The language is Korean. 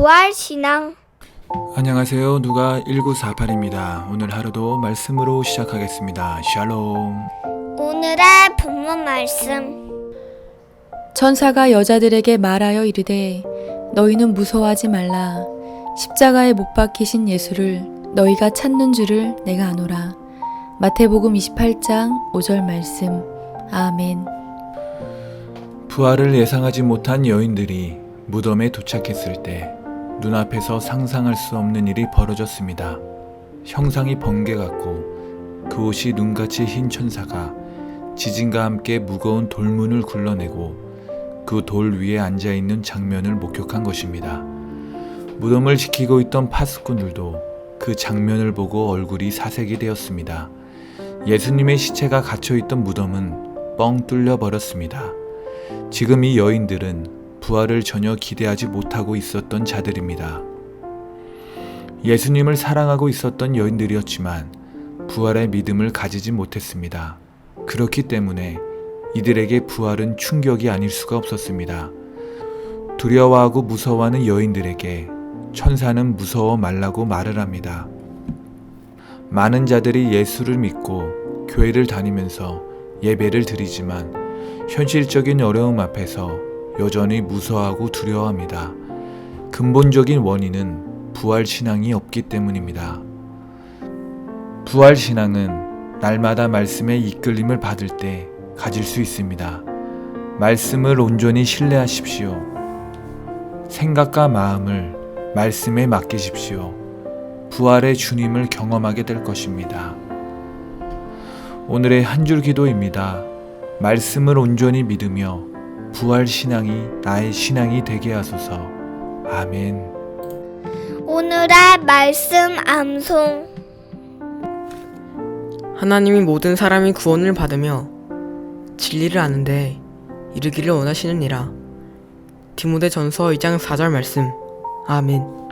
부활 신앙 안녕하세요. 누가 1948입니다. 오늘 하루도 말씀으로 시작하겠습니다. 샬롬. 오늘의 본문 말씀 천사가 여자들에게 말하여 이르되 너희는 무서워하지 말라 십자가에 못 박히신 예수를 너희가 찾는 줄을 내가 아노라 마태복음 28장 5절 말씀 아멘 부활을 예상하지 못한 여인들이 무덤에 도착했을 때 눈앞에서 상상할 수 없는 일이 벌어졌습니다. 형상이 번개 같고 그 옷이 눈같이 흰 천사가 지진과 함께 무거운 돌문을 굴러내고 그 돌 위에 앉아 있는 장면을 목격한 것입니다. 무덤을 지키고 있던 파수꾼들도 그 장면을 보고 얼굴이 사색이 되었습니다. 예수님의 시체가 갇혀 있던 무덤은 뻥 뚫려 버렸습니다. 지금 이 여인들은 부활을 전혀 기대하지 못하고 있었던 자들입니다. 예수님을 사랑하고 있었던 여인들이었지만 부활의 믿음을 가지지 못했습니다. 그렇기 때문에 이들에게 부활은 충격이 아닐 수가 없었습니다. 두려워하고 무서워하는 여인들에게 천사는 무서워 말라고 말을 합니다. 많은 자들이 예수를 믿고 교회를 다니면서 예배를 드리지만 현실적인 어려움 앞에서 여전히 무서워하고 두려워합니다. 근본적인 원인은 부활 신앙이 없기 때문입니다. 부활 신앙은 날마다 말씀의 이끌림을 받을 때 가질 수 있습니다. 말씀을 온전히 신뢰하십시오. 생각과 마음을 말씀에 맡기십시오. 부활의 주님을 경험하게 될 것입니다. 오늘의 한 줄 기도입니다. 말씀을 온전히 믿으며 부활 신앙이 나의 신앙이 되게 하소서. 아멘. 오늘의 말씀 암송 하나님이 모든 사람이 구원을 받으며 진리를 아는데 이르기를 원하시느니라. 디모데 전서 2장 4절 말씀. 아멘.